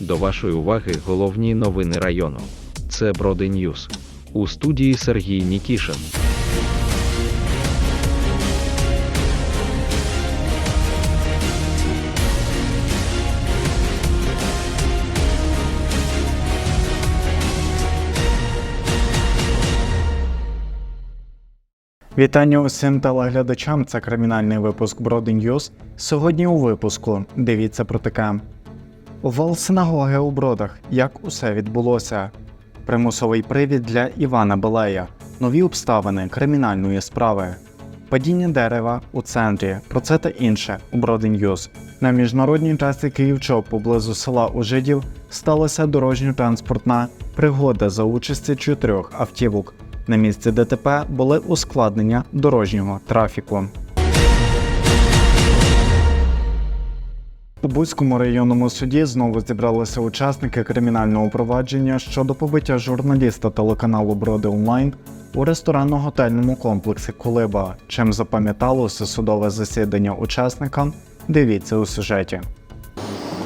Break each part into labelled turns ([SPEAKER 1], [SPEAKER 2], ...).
[SPEAKER 1] До вашої уваги головні новини району. Це Броди Ньюс. У студії Сергій Нікішин.
[SPEAKER 2] Вітання усім телеглядачам. Це кримінальний випуск Броди Ньюз. Сьогодні у випуску дивіться про таке. Вал синагоги у бродах. Як усе відбулося? Примусовий привід для Івана Белея. Нові обставини кримінальної справи. Падіння дерева у центрі. Про це та інше у Броди Ньюз. На міжнародній трасі Київчоп поблизу села Ужидів сталася дорожньо-транспортна пригода за участі чотирьох автівок. На місці ДТП були ускладнення дорожнього трафіку. У Буцькому районному суді знову зібралися учасники кримінального провадження щодо побиття журналіста телеканалу Броди Онлайн у ресторанно-готельному комплексі Колиба. Чим запам'яталося судове засідання учасникам, дивіться у сюжеті.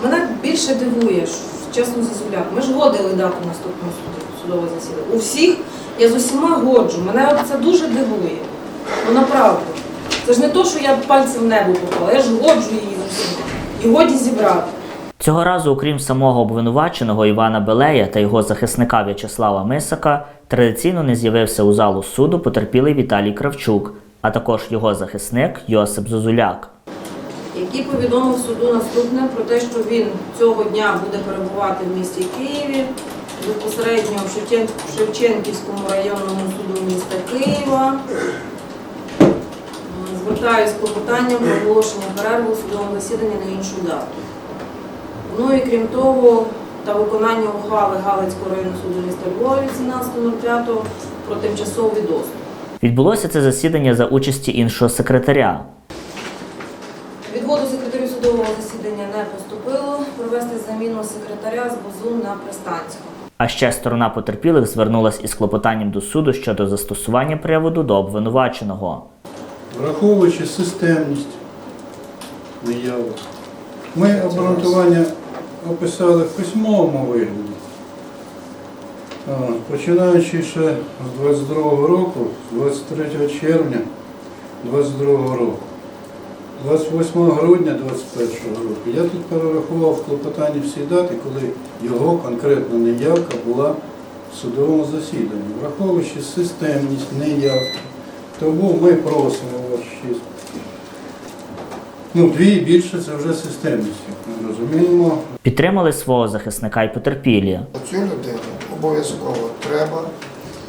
[SPEAKER 3] Мене більше дивує, що, чесно зазуляк. Ми ж годили дату наступного суду, судового засідання. У всіх я з усіма годжу. Мене це дуже дивує. Ну направду. Це ж не то, що я пальцем в небо попала, я ж годжу її з усіма. І годі зібрати.
[SPEAKER 4] Цього разу, окрім самого обвинуваченого Івана Белея та його захисника В'ячеслава Мисака, традиційно не з'явився у залу суду потерпілий Віталій Кравчук, а також його захисник Йосип Зозуляк.
[SPEAKER 3] який повідомив суду наступне про те, що він цього дня буде перебувати в місті Києві, безпосередньо в Шевченківському районному суду міста Києва. Звертаюсь з клопотанням про оголошення перерви у судовому засіданні на іншу дату. Ну і крім того, та виконання ухвали Галицького районного суду міста Львова від 17.05 про тимчасовий доступ.
[SPEAKER 4] Відбулося це засідання за участі іншого секретаря.
[SPEAKER 3] Відводу секретарю судового засідання не поступило. Провести заміну секретаря з Бузун на Пристанську.
[SPEAKER 4] А ще сторона потерпілих звернулась із клопотанням до суду щодо застосування приводу до обвинуваченого.
[SPEAKER 5] Враховуючи системність виявок, ми обґрунтування описали в письмовому вигляді. Починаючи ще з 22 року, з 23 червня 22 року, 28 грудня 21 року, я тут перерахував в клопотанні всі дати, коли його конкретна неявка була в судовому засіданні, враховуючи системність неявки. Тому ми просимо вас честь. Ну, дві і більше це вже системність, як ми розуміємо.
[SPEAKER 4] Підтримали свого захисника й потерпілі.
[SPEAKER 6] Цю людину обов'язково треба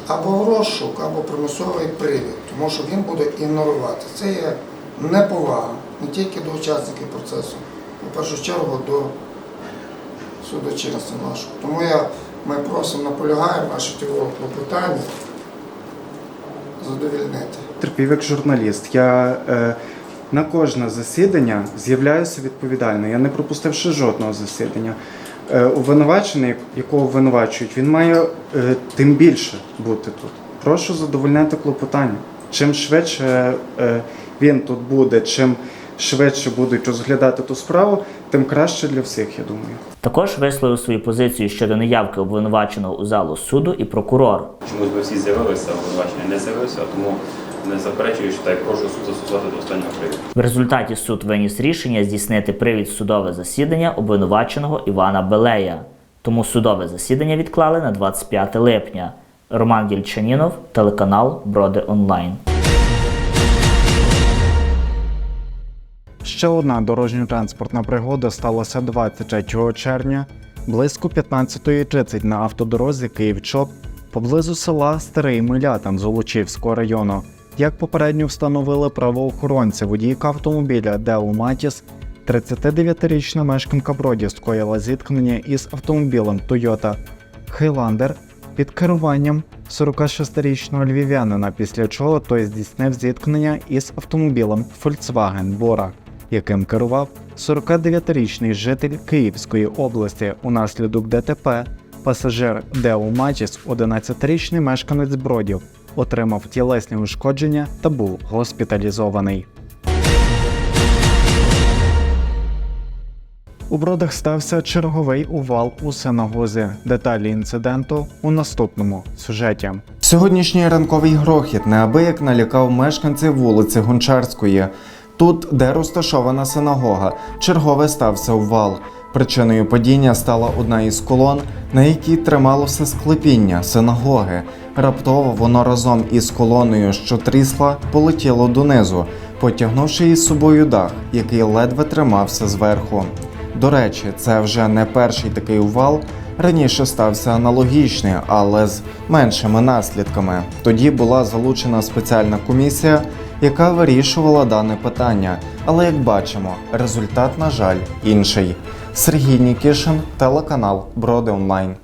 [SPEAKER 6] або в розшук, або примусовий привід, тому що він буде ігнорувати. Це є неповага не тільки до учасників процесу, а в першу чергу до судочинства нашого. Тому я, ми просимо, наполягаємо наше тіло клопотання задовільнити.
[SPEAKER 2] Терпів як журналіст. Я е, на кожне засідання з'являюся відповідально. Я не пропустив ще жодного засідання. Е, обвинувачений, якого обвинувачують, він має е, тим більше бути тут. Прошу задовольняти клопотання. Чим швидше е, він тут буде, чим швидше будуть розглядати ту справу, тим краще для всіх, я думаю.
[SPEAKER 4] Також висловив свою позицію щодо неявки обвинуваченого у залу суду і прокурор.
[SPEAKER 7] Чомусь ви всі з'явилися, обвинувачення не з'явився, тому не заперечую, що та й прошу суд застосувати до останнього приводу.
[SPEAKER 4] В результаті суд виніс рішення здійснити привід судове засідання обвинуваченого Івана Белея. Тому судове засідання відклали на 25 липня. Роман Гільчанінов, телеканал Броди Онлайн.
[SPEAKER 2] Ще одна дорожньо-транспортна пригода сталася 23 червня близько 15.30 на автодорозі Київ-Чоп поблизу села Старий Милятин Золочівського району. Як попередньо встановили правоохоронці, водійка автомобіля Део Матіс, 39-річна мешканка Броді скоїла зіткнення із автомобілем Toyota Highlander під керуванням 46-річного львів'янина, після чого той здійснив зіткнення із автомобілем Volkswagen Bora, яким керував 49-річний житель Київської області. Унаслідок ДТП пасажир Део Матіс, 11-річний мешканець Бродів, отримав тілесні ушкодження та був госпіталізований. У бродах стався черговий увал у синагозі. Деталі інциденту у наступному сюжеті. Сьогоднішній ранковий грохіт неабияк налякав мешканців вулиці Гончарської. Тут, де розташована синагога, чергове стався увал. Причиною падіння стала одна із колон, на якій трималося склепіння синагоги. Раптово воно разом із колоною, що трісла, полетіло донизу, потягнувши із собою дах, який ледве тримався зверху. До речі, це вже не перший такий увал. Раніше стався аналогічний, але з меншими наслідками. Тоді була залучена спеціальна комісія, яка вирішувала дане питання. Але як бачимо, результат, на жаль, інший. Сергій Нікішин, телеканал Броди Онлайн.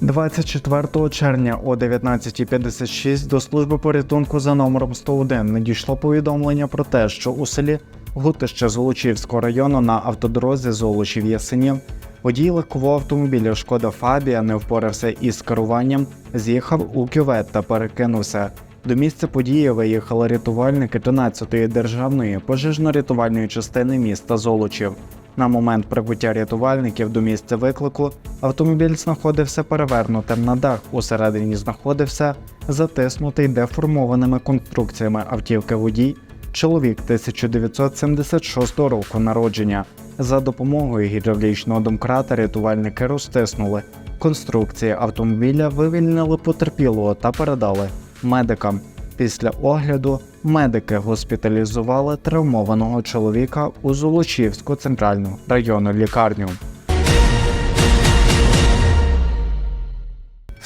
[SPEAKER 2] 24 червня о 19.56 до служби порятунку за номером 101 надійшло повідомлення про те, що у селі Гутище Золочівського району на автодорозі Золочів Ясенів водій легкового автомобіля Шкода Фабія не впорався із керуванням, з'їхав у кювет та перекинувся. До місця події виїхали рятувальники 13-ї державної пожежно-рятувальної частини міста Золочів. На момент прибуття рятувальників до місця виклику автомобіль знаходився перевернутим на дах. Усередині знаходився затиснутий деформованими конструкціями автівки водій, чоловік 1976 року народження. За допомогою гідравлічного домкрата рятувальники розтиснули конструкції автомобіля, вивільнили потерпілого та передали медикам. Після огляду медики госпіталізували травмованого чоловіка у Золочівську центральну районну лікарню.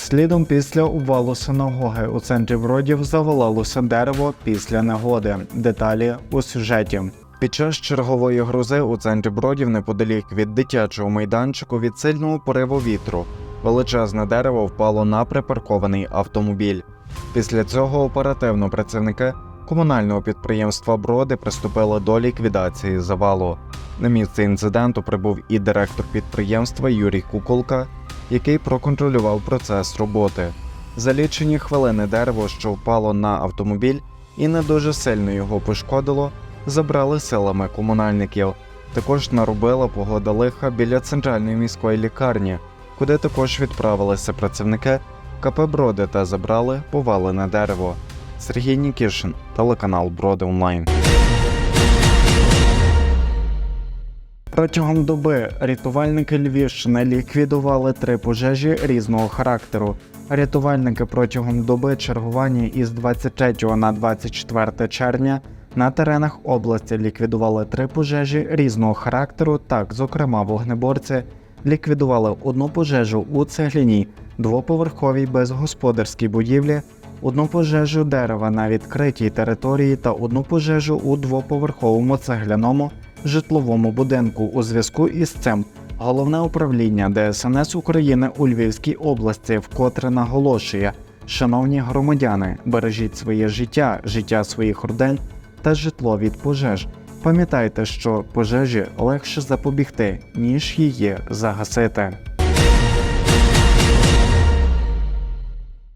[SPEAKER 2] Слідом після обвалу синагоги у центрі Бродів завалилося дерево після негоди. Деталі у сюжеті. Під час чергової грози у центрі Бродів неподалік від дитячого майданчику від сильного пориву вітру величезне дерево впало на припаркований автомобіль. Після цього оперативно працівники комунального підприємства Броди приступили до ліквідації завалу. На місце інциденту прибув і директор підприємства Юрій Куколка, який проконтролював процес роботи. За лічені хвилини дерево, що впало на автомобіль і не дуже сильно його пошкодило, забрали силами комунальників. Також наробила погода лиха біля центральної міської лікарні, куди також відправилися працівники КП Броди та забрали повалене дерево. Сергій Нікішин, телеканал Броди Онлайн. Протягом доби рятувальники Львівщини ліквідували три пожежі різного характеру. Рятувальники протягом доби чергування із 23 на 24 червня на теренах області ліквідували три пожежі різного характеру. Так, зокрема, вогнеборці ліквідували одну пожежу у цегляній двоповерховій безгосподарській будівлі, одну пожежу дерева на відкритій території та одну пожежу у двоповерховому цегляному житловому будинку. У зв'язку із цим головне управління ДСНС України у Львівській області вкотре наголошує: шановні громадяни, бережіть своє життя, життя своїх родин та житло від пожеж. Пам'ятайте, що пожежі легше запобігти, ніж її загасити.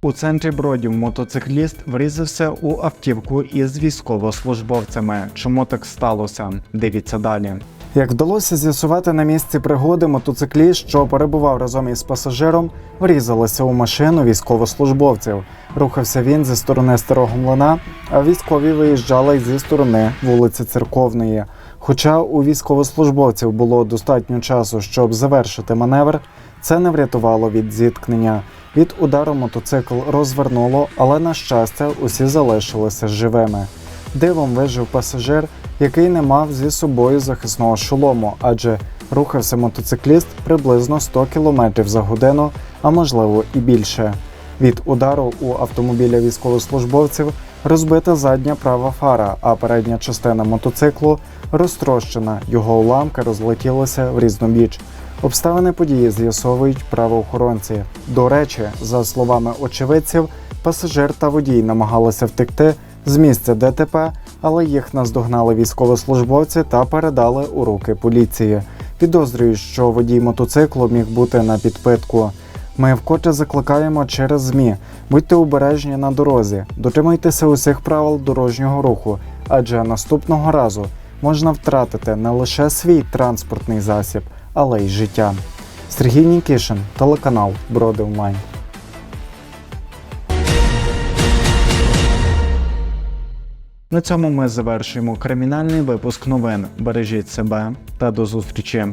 [SPEAKER 2] У центрі Бродів мотоцикліст врізався у автівку із військовослужбовцями. Чому так сталося? Дивіться далі. Як вдалося з'ясувати на місці пригоди, мотоцикліст, що перебував разом із пасажиром, врізалися у машину військовослужбовців. Рухався він зі сторони старого млина, а військові виїжджали зі сторони вулиці Церковної. Хоча у військовослужбовців було достатньо часу, щоб завершити маневр, це не врятувало від зіткнення. Від удару мотоцикл розвернуло, але на щастя усі залишилися живими. Дивом вижив пасажир, який не мав зі собою захисного шолому, адже рухався мотоцикліст приблизно 100 км за годину, а можливо і більше. Від удару у автомобіля військовослужбовців розбита задня права фара, а передня частина мотоциклу розтрощена. Його уламки розлетілися в різнобіч. Обставини події з'ясовують правоохоронці. До речі, за словами очевидців, пасажир та водій намагалися втекти з місця ДТП, але їх наздогнали військовослужбовці та передали у руки поліції. Підозрюють, що водій мотоциклу міг бути на підпитку. Ми вкотре закликаємо через ЗМІ. Будьте обережні на дорозі, дотримуйтеся усіх правил дорожнього руху, адже наступного разу можна втратити не лише свій транспортний засіб, але й життя. Сергій Нікішин, телеканал Броди Онлайн. На цьому ми завершуємо кримінальний випуск новин. Бережіть себе та до зустрічі.